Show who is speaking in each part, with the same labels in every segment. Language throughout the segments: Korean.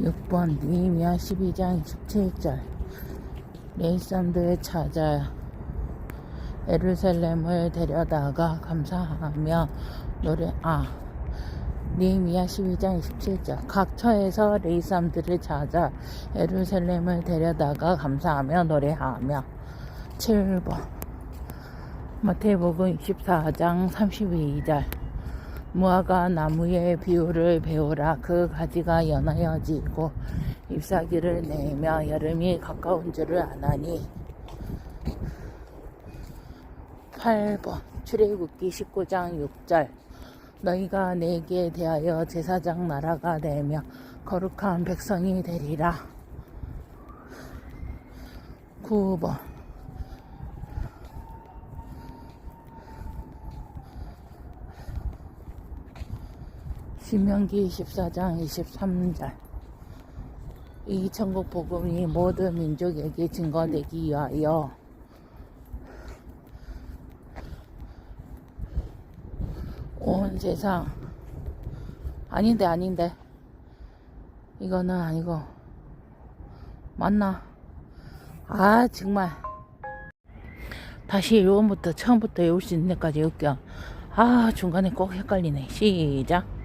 Speaker 1: 6번 니미야 12장 27절. 내 사람들을 찾아 에루살렘을 데려다가 감사하며 노래 아 니미야 12장 27절. 각 처에서 레이 사람들을 찾아 에루살렘을 데려다가 감사하며 노래하며. 7번. 마태복음 24장 32절 무화과 나무의 비유를 배우라. 그 가지가 연하여지고 잎사귀를 내며 여름이 가까운 줄을 아나니. 8번. 출애굽기 19장 6절. 너희가 내게 대하여 제사장 나라가 되며 거룩한 백성이 되리라. 9번 신명기 14장 23절. 이 천국 복음이 모든 민족에게 증거되기 위하여 온 세상 아닌데 아닌데. 이거는 아니고. 맞나? 아 정말. 다시 요번부터 처음부터 외울 수 있는 데까지 웃겨 아 중간에 꼭 헷갈리네. 시작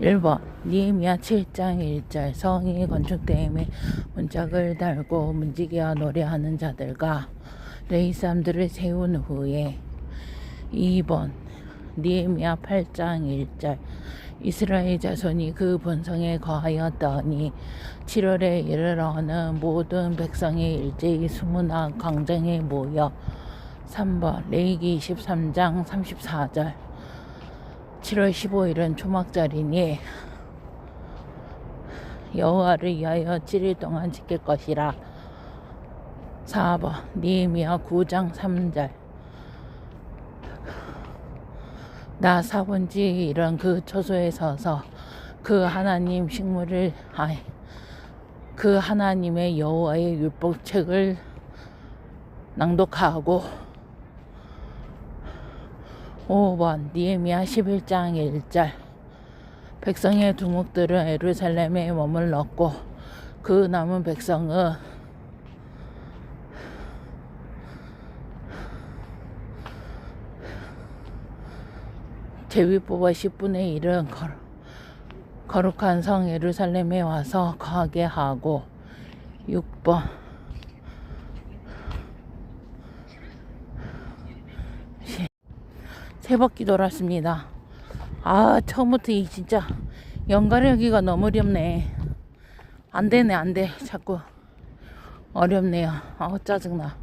Speaker 1: 1번 니에미야 7장 1절 성이 건축됨에 문짝을 달고 문지기와 노래하는 자들과 레이 사람들을 세운 후에 2번 니에미야 8장 1절 이스라엘 자손이 그 본성에 거하였더니 7월에 이르러는 모든 백성이 일제히 수문화 광장에 모여 3번 레이기 23장 34절 7월 15일은 초막절이니 여호와를 위하여 7일 동안 지킬 것이라. 4번 니에미야 9장 3절. 나 사본지 이런 그 초소에 서서 그 하나님 식물을 아이 그 하나님의 여호와의 율법책을 낭독하고 5번 니에미야 11장 1절. 백성의 두목들은 에루살렘에 머물렀고 그 남은 백성은 제위 뽑아 10분의 1은 거룩한 성 예루살렘에 와서 거하게 하고 6번 세 바퀴 돌았습니다. 아 처음부터 이 진짜 연가려기가 너무 어렵네. 안 되네 안 돼. 자꾸 어렵네요. 아 짜증나.